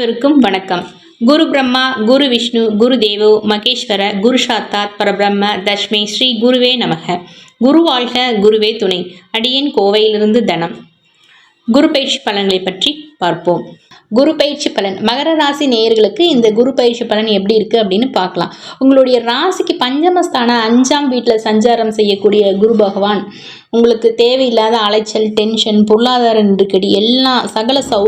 அனைவருக்கும் வணக்கம். குரு பிரம்மா குரு விஷ்ணு குரு தேவோ மகேஸ்வர குரு சாத்தாத் பரபிரம்ம தஷ்மி ஸ்ரீ குருவே நமக. குரு வாழ்க குருவே துணை. அடியேன் கோவையிலிருந்து தனம். குரு பயிற்சி பலன்களை பற்றி பார்ப்போம். குரு பயிற்சி பலன். மகர ராசி நேயர்களுக்கு இந்த குரு பயிற்சி பலன் எப்படி இருக்குது அப்படின்னு பார்க்கலாம். உங்களுடைய ராசிக்கு பஞ்சமஸ்தான அஞ்சாம் வீட்டில் சஞ்சாரம் செய்யக்கூடிய குரு பகவான். உங்களுக்கு தேவையில்லாத அலைச்சல் டென்ஷன் பொருளாதார நெருக்கடி எல்லாம் சகல சௌ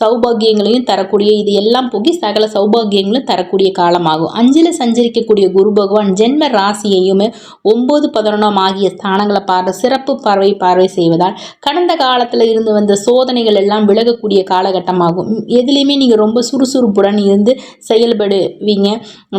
சௌபாகியங்களையும் தரக்கூடிய இது எல்லாம் போகி சகல சௌபாகியங்களும் தரக்கூடிய காலமாகும். அஞ்சில் சஞ்சரிக்கக்கூடிய குரு பகவான் ஜென்ம ராசியையுமே ஒம்பது பதினொன்றாம் ஆகிய ஸ்தானங்களை பார்வை சிறப்பு பார்வை பார்வை செய்வதால் கடந்த காலத்தில் இருந்து வந்த சோதனைகள் எல்லாம் விலகக்கூடிய காலகட்டமாகும். எதுலேயுமே நீங்கள் ரொம்ப சுறுசுறுப்புடன் இருந்து செயல்படுவீங்க.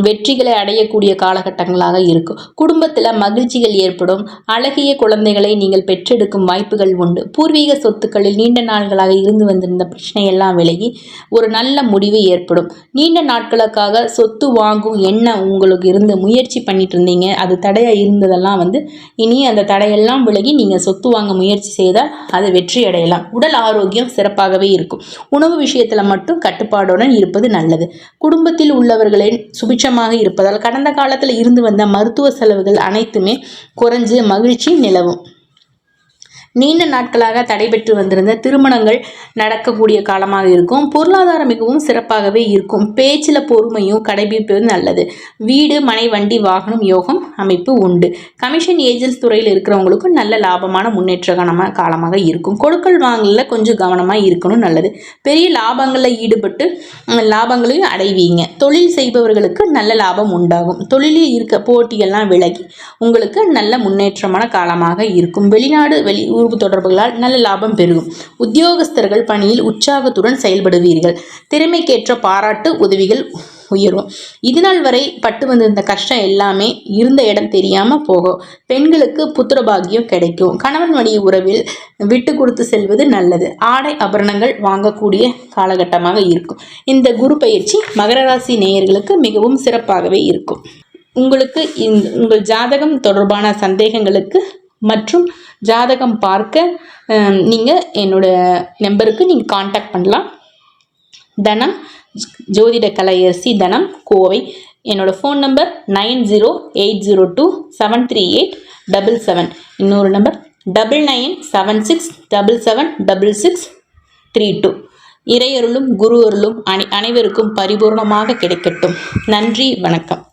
வெற்றிகளை அடையக்கூடிய காலகட்டங்களாக இருக்கும். குடும்பத்தில் மகிழ்ச்சிகள் ஏற்படும். அழகிய குழந்தைகளை நீங்கள் பெற்றெடுக்கும் வாய்ப்புகள் உண்டு. பூர்வீக சொத்துக்களில் நீண்ட நாள்களாக இருந்து வந்திருந்த பிரச்சனையெல்லாம் விலகி ஒரு நல்ல முடிவு ஏற்படும். நீண்ட நாட்களுக்காக சொத்து வாங்கும் எண்ணம் உங்களுக்கு இருந்து முயற்சி பண்ணிட்டு இருந்தீங்க. அது தடையாக இருந்ததெல்லாம் வந்து இனி அந்த தடையெல்லாம் விலகி நீங்கள் சொத்து வாங்க முயற்சி செய்தால் அது வெற்றி அடையலாம். உடல் ஆரோக்கியம் சிறப்பாகவே இருக்கும். உணவு விஷயத்தில் மட்டும் கட்டுப்பாடுடன் இருப்பது நல்லது. குடும்பத்தில் உள்ளவர்களின் சுபிட்சமாக இருப்பதால் கடந்த காலத்தில் இருந்து வந்த மருத்துவ செலவுகள் அனைத்துமே குறைஞ்சு மகிழ்ச்சி நிலவும். நீண்ட நாட்களாக தடைபெற்று வந்திருந்த திருமணங்கள் நடக்கக்கூடிய காலமாக இருக்கும். பொருளாதாரம் மிகவும் சிறப்பாகவே இருக்கும். பேச்சில் பொறுமையும் கடைபிடிப்பது நல்லது. வீடு மனை வண்டி வாகனம் யோகம் அமைப்பு உண்டு. கமிஷன் ஏஜென்ட்ஸ் துறையில் இருக்கிறவங்களுக்கும் நல்ல லாபமான முன்னேற்றகரமான காலமாக இருக்கும். கொடுக்கல் வாங்கலில் கொஞ்சம் கவனமாக இருக்கணும் நல்லது. பெரிய லாபங்களில் ஈடுபட்டு லாபங்களையும் அடைவீங்க. தொழில் செய்பவர்களுக்கு நல்ல லாபம் உண்டாகும். தொழிலில் இருக்க போட்டியெல்லாம் விலகி உங்களுக்கு நல்ல முன்னேற்றமான காலமாக இருக்கும். வெளிநாடு வெளி குரூப் தொடர்புகளால் நல்ல லாபம் பெருகும். உத்தியோகஸ்தர்கள் பணியில் உற்சாகத்துடன் செயல்படுவீர்கள். திறமைக்கேற்ற பாராட்டு உதவிகள் உயரும். இதுநாள் வரை பட்டு வந்திருந்த கஷ்டம் எல்லாமே இருந்த இடம் தெரியாமல் போகும். பெண்களுக்கு புத்திரபாகியம் கிடைக்கும். கணவன் வழி உறவில் விட்டு கொடுத்து செல்வது நல்லது. ஆடை ஆபரணங்கள் வாங்கக்கூடிய காலகட்டமாக இருக்கும். இந்த குரு பயிற்சி மகர ராசி நேயர்களுக்கு மிகவும் சிறப்பாகவே இருக்கும். உங்களுக்கு இந்த உங்கள் ஜாதகம் தொடர்பான சந்தேகங்களுக்கு மற்றும் ஜாதகம் பார்க்க நீங்கள் என்னோட நம்பருக்கு நீங்கள் காண்டாக்ட் பண்ணலாம். தனம் ஜோதிட கலையரசி தனம் கோவை. என்னோடய phone number nine zero eight zero two seven three eight double seven. இன்னொரு number double nine seven six double seven double six three two. இறையருளும் குரு அருளும் அனை அனைவருக்கும் பரிபூர்ணமாக கிடைக்கட்டும். நன்றி வணக்கம்.